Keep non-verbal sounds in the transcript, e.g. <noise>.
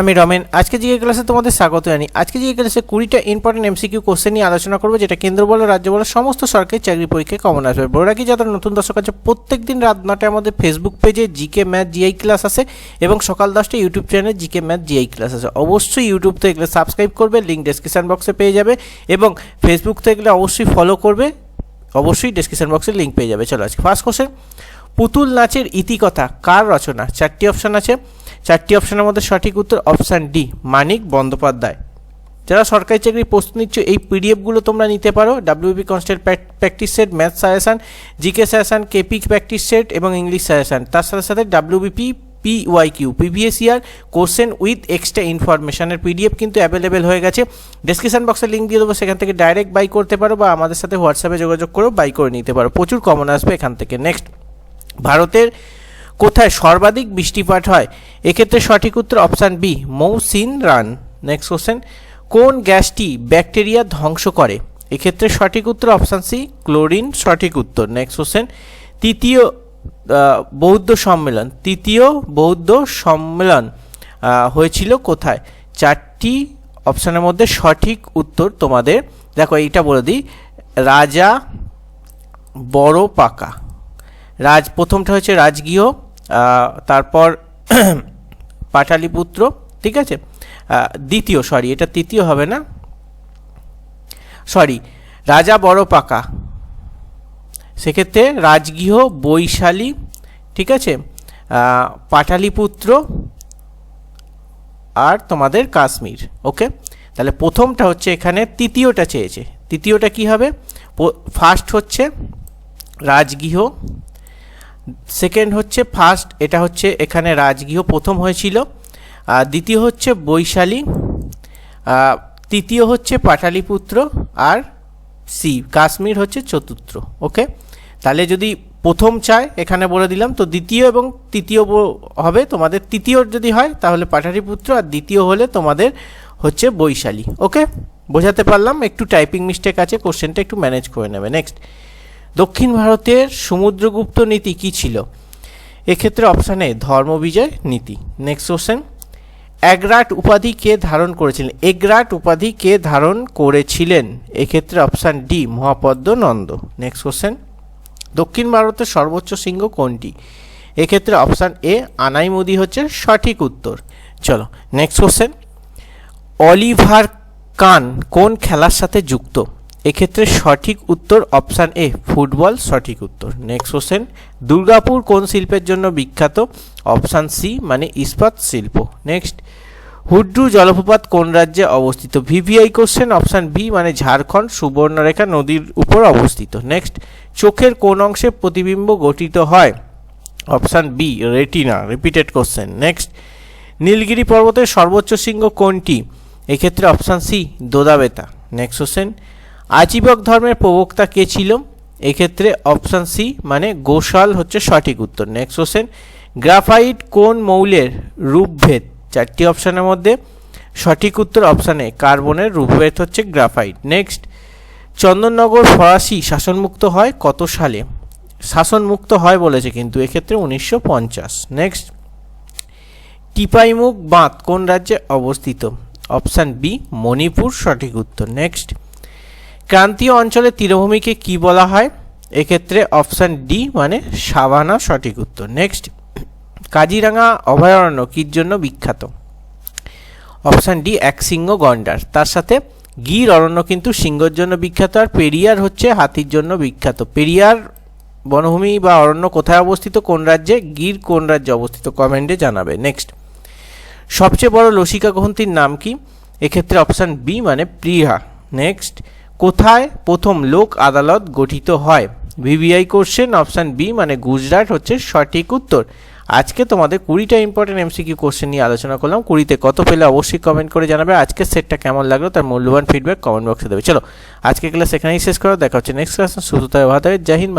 আমি রমেন। আজকে জিকে ক্লাসে তোমাদের স্বাগত জানি। আজকে জিকে ক্লাসে কুড়িটা ইম্পর্টেন্ট এমসিকিউ কোশ্চেন নিয়ে আলোচনা করব, যেটা কেন্দ্র বলো, রাজ্য বলো, সমস্ত সরকারি চাকরি পরীক্ষায় কমন আসবে। বড় রাখি যাদের নতুন দর্শক আছে প্রত্যেক দিন রাত নটায় আমাদের ফেসবুক পেজে জিকে ম্যাথ জিআই ক্লাস আছে এবং সকাল দশটা ইউটিউব চ্যানেলে জিকে ম্যাথ জিআই ক্লাস আছে অবশ্যই ইউটিউব থেকে সাবস্ক্রাইব করবে লিঙ্ক ডেসক্রিপশন বক্সে পেয়ে যাবে এবং ফেসবুক থেকে অবশ্যই ফলো করবে। অবশ্যই ডেসক্রিপশন বক্সে লিঙ্ক পেয়ে যাবে। চলো আজকে ফার্স্ট কোশ্চেন পুতুল নাচের ইতিকথা, কার রচনা? চারটি অপশন আছে। চারটি অপশনের মধ্যে সঠিক উত্তর অপশান ডি, মানিক বন্দ্যোপাধ্যায়। যারা সরকারি চাকরির প্রস্তুতি নিচ্ছ, এই পিডিএফগুলো তোমরা নিতে পারো। WB constable practice set math suggestion GK suggestion KP practice set এবং ইংলিশ সাজেশান তার সাথে সাথে WBP PY Q previous year question with extra ইনফরমেশনের PDF কিন্তু অ্যাভেলেবেল হয়ে গেছে। ডেসক্রিপশন বক্সে লিঙ্ক দিয়ে দেবো। সেখান থেকে ডাইরেক্ট বাই করতে পারো বা আমাদের সাথে হোয়াটসঅ্যাপে যোগাযোগ করেও বাই করে নিতে পারো। প্রচুর কমন আসবে এখান থেকে। নেক্সট ভারতের কোথায় সর্বাধিক বৃষ্টিপাত হয়? এক্ষেত্রে সঠিক উত্তর অপশান বি, মৌসিন রান। নেক্সট কোশ্চেন কোন গ্যাসটি ব্যাকটেরিয়া ধ্বংস করে? এক্ষেত্রে সঠিক উত্তর অপশান সি, ক্লোরিন। সঠিক উত্তর। নেক্সট কোশ্চেন তৃতীয় বৌদ্ধ সম্মেলন। তৃতীয় বৌদ্ধ সম্মেলন হয়েছিল কোথায়? চারটি অপশানের মধ্যে সঠিক উত্তর তোমাদের, দেখো এইটা বলে দিই, রাজা বড় পাকা রাজ, প্রথমটা হচ্ছে রাজগৃহ তারপর <clears throat> পাটালিপুত্র ঠিক আছে? দ্বিতীয় সরি এটা তৃতীয় হবে না? সরি রাজা বড় পাকা। সেক্ষেত্রে রাজগৃহ, বৈশালী, ঠিক আছে? পাটালিপুত্র আর তোমাদের কাশ্মীর, ওকে? তাহলে প্রথমটা হচ্ছে এখানে তৃতীয়টা চেয়েছে। তৃতীয়টা কি হবে? ফার্স্ট হচ্ছে রাজগৃহ সেকেন্ড হচ্ছে ফার্স্ট, এটা হচ্ছে এখানে রাজগৃহ প্রথম হয়েছিল। আর দ্বিতীয় হচ্ছে বৈশালী। তৃতীয় হচ্ছে পাটালিপুত্র। আর সি, কাশ্মীর হচ্ছে চতুর্থ, ওকে? তাহলে যদি প্রথম চায়, এখানে বলে দিলাম, তো দ্বিতীয় এবং তৃতীয় হবে তোমাদের, তৃতীয় যদি হয়, তাহলে পাটালিপুত্র, আর দ্বিতীয় হলে তোমাদের হচ্ছে বৈশালী, ওকে? বোঝাতে পারলাম, একটু টাইপিং মিস্টেক আছে কোশ্চেনটা একটু ম্যানেজ করে নেবে নেক্সট দক্ষিণ ভারতের সমুদ্রগুপ্ত নীতি কি ছিল? এক্ষেত্রে অপশান এ ধর্মবিজয় নীতি। নেক্সট কোশ্চেন এগ্রাট উপাধি কে ধারণ করেছিলেন? এগ্রাট উপাধি কে ধারণ করেছিলেন? এক্ষেত্রে option D Mahapadma Nanda. Next question দক্ষিণ ভারতের সর্বোচ্চ শৃঙ্গ কোনটি? এক্ষেত্রে অপশান এ আনাই আনাইমুদি হচ্ছে সঠিক উত্তর। চলো নেক্সট কোশ্চেন অলিভার কান কোন খেলার সাথে যুক্ত? এক্ষেত্রে সঠিক উত্তর অপশান এ ফুটবল সঠিক উত্তর। নেক্সট কোশ্চেন দুর্গাপুর কোন শিল্পের জন্য বিখ্যাত? অপশান সি মানে ইস্পাত শিল্প। নেক্সট হুড্রু জলপ্রপাত কোন রাজ্যে অবস্থিত? ভিভিআই কোশ্চেন অপশান বি মানে ঝাড়খণ্ড, সুবর্ণরেখা নদীর উপর অবস্থিত। নেক্সট চোখের কোন অংশে প্রতিবিম্ব গঠিত হয়? Option B retina repeated question next Nilgiri পর্বতের সর্বোচ্চ শৃঙ্গ কোনটি? এক্ষেত্রে option C Doddabetta. Next question Ajivaka ধর্মের প্রবক্তা কে ছিল? এক্ষেত্রে অপশান সি মানে গোশাল হচ্ছে সঠিক উত্তর। নেক্সট কোশ্চেন গ্রাফাইট কোন মৌলের রূপভেদ? চারটি অপশানের মধ্যে সঠিক উত্তর অপশান কার্বনের রূপভেদ হচ্ছে গ্রাফাইট। নেক্সট চন্দননগর ফরাসি শাসনমুক্ত হয় কত সালে? শাসনমুক্ত হয় বলেছে কিন্তু, এক্ষেত্রে উনিশশো পঞ্চাশ। নেক্সট টিপাইমুখ বাঁধ কোন রাজ্যে অবস্থিত? অপশান বি, মণিপুর সঠিক উত্তর। নেক্সট ক্রান্তীয় অঞ্চলের তীরভূমিকে কি বলা হয়? এক্ষেত্রে অপশান ডি মানে সাভানা সঠিক উত্তর। নেক্সট, কাজিরাঙা অভয়ারণ্য কির জন্য বিখ্যাত? অপশান ডি, একশৃঙ্গ গন্ডার। তার সাথে গির অরণ্য কিন্তু সিংহর জন্য বিখ্যাত আর পেরিয়ার হচ্ছে হাতির জন্য বিখ্যাত। পেরিয়ার বনভূমি বা অরণ্য কোথায় অবস্থিত? কোন রাজ্যে? গির কোন রাজ্যে অবস্থিত? কমেন্টে জানাবে। নেক্সট, সবচেয়ে বড় লসিকা গ্রন্থির নাম কি? এক্ষেত্রে অপশান বি মানে প্রিহা নেক্সট কোথায় প্রথম লোক আদালত গঠিত হয়? ভিভিআই কোশ্চেন অপশান বি মানে গুজরাট হচ্ছে সঠিক উত্তর। আজকে তোমাদের কুড়িটা ইম্পর্টেন্ট এমসিকিউ কোশ্চেন নিয়ে আলোচনা করলাম। কুড়িতে কত পেলে অবশ্যই কমেন্ট করে জানাবে। আজকের সেটটা কেমন লাগল তার মূল্যবান ফিডব্যাক কমেন্ট বক্সে দেবে। চলো আজকে ক্লাস এখানেই শেষ করো। দেখা হচ্ছে নেক্সট ক্লাস সুস্থ ভালো জয় হিন্দ